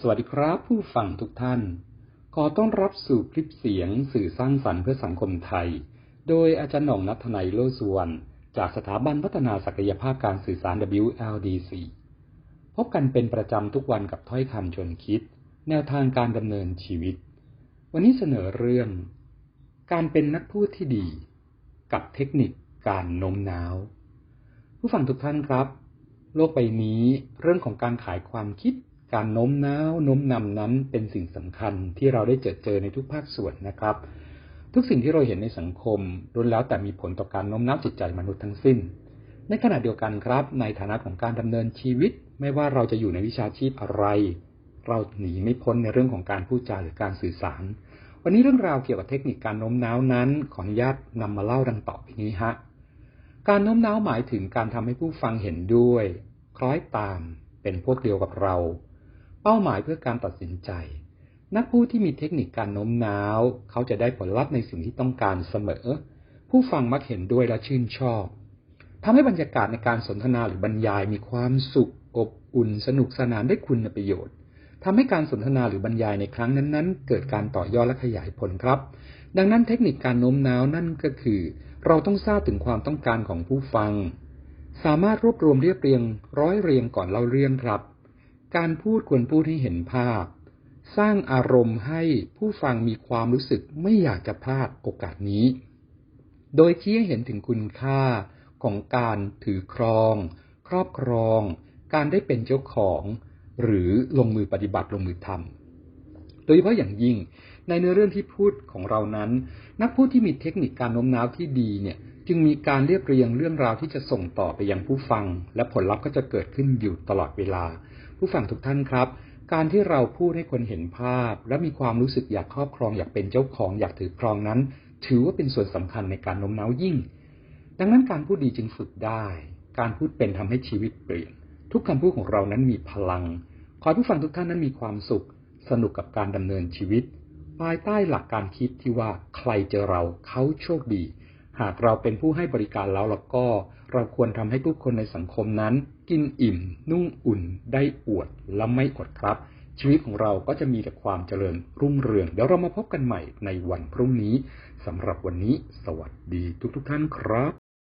สวัสดีครับผู้ฟังทุกท่าน ขอต้อนรับสู่คลิปเสียงสื่อสร้างสรรค์เพื่อสังคมไทย โดยอาจารย์หน่องนัทนายโลสุวรรณจากสถาบันพัฒนาศักยภาพการสื่อสาร WLDC พบกันเป็นประจำทุกวันกับถ้อยคำชวนคิด แนวทางการดำเนินชีวิต วันนี้เสนอเรื่อง การเป็นนักพูดที่ดี กับเทคนิคการโน้มน้าว ผู้ฟังทุกท่านครับ โลกใบนี้เรื่องของการขายความคิด การโน้มน้าวโน้มนำนั้นเป็นสิ่งสำคัญที่เราได้เจอเจอในทุกภาคส่วนนะครับ ทุกสิ่งที่เราเห็นในสังคมล้วนแล้วแต่มีผลต่อการโน้มน้าวจิตใจมนุษย์ทั้งสิ้น ในขณะเดียวกันครับ ในฐานะของการดำเนินชีวิต ไม่ว่าเราจะอยู่ในวิชาชีพอะไร เราหนีไม่พ้นในเรื่องของการพูดจาหรือการสื่อสาร วันนี้เรื่องราวเกี่ยวกับเทคนิคการโน้มน้าวนั้นขออนุญาตนำมาเล่าดังต่อไปนี้ฮะการโน้มน้าวหมายถึงการทำให้ผู้ฟังเห็นด้วย คล้อยตามเป็นพวกเดียวกับเรา เป้าหมายเพื่อการตัดสินใจ นักพูดที่มีเทคนิคการโน้มน้าว เขาจะได้ผลลัพธ์ในสิ่งที่ต้องการเสมอ ผู้ฟังมักเห็นด้วยและชื่นชอบทำให้บรรยากาศในการสนทนาหรือบรรยายมีความสุข อบอุ่น สนุกสนานได้คุณประโยชน์ทำให้การสนทนาหรือบรรยายในครั้งนั้นๆ เกิดการต่อยอดและขยายผลครับ ดังนั้นเทคนิคการโน้มน้าวนั่นก็คือ เราต้องทราบถึงความต้องการของผู้ฟัง สามารถรวบรวมเรียบเรียง ร้อยเรียงก่อนเล่าเรื่องครับ การพูดควรพูดให้เห็นภาพ สร้างอารมณ์ให้ผู้ฟังมีความรู้สึกไม่อยากจะพลาดโอกาสนี้ โดยชี้ให้เห็นถึงคุณค่าของการถือครอง ครอบครอง การได้เป็นเจ้าของ หรือลงมือปฏิบัติลงมือทำโดยเฉพาะอย่างยิ่งในเนื้อเรื่องที่พูดของเรานั้น นักพูดที่มีเทคนิคการโน้มน้าวที่ดีเนี่ยจึงมีการเรียบเรียงเรื่องราวที่จะส่งต่อไปยังผู้ฟัง และผลลัพธ์ก็จะเกิดขึ้นอยู่ตลอดเวลา ผู้ฟังทุกท่านครับ การที่เราพูดให้คนเห็นภาพ และมีความรู้สึกอยากครอบครองอยากเป็นเจ้าของอยากถือครองนั้น ถือว่าเป็นส่วนสำคัญในการโน้มน้าวยิ่ง ดังนั้นการพูดดีจึงฝึกได้ การพูดเป็นทำให้ชีวิตเปลี่ยน ทุกคำพูดของเรานั้นมีพลัง ขอให้ผู้ฟังทุกท่านนั้นมีความสุข สนุกกับการดำเนินชีวิต ภายใต้หลักการคิดที่ว่าใครเจอเราเขาโชคดี หากเราเป็นผู้ให้บริการแล้วแล้วก็ เราควรทำให้ทุกคนในสังคมนั้น กินอิ่ม นุ่งอุ่น ได้อวดและไม่อดครับ ชีวิตของเราก็จะมีแต่ความเจริญรุ่งเรือง เดี๋ยวเรามาพบกันใหม่ในวันพรุ่งนี้สำหรับวันนี้ สวัสดีทุกๆทท่านครับ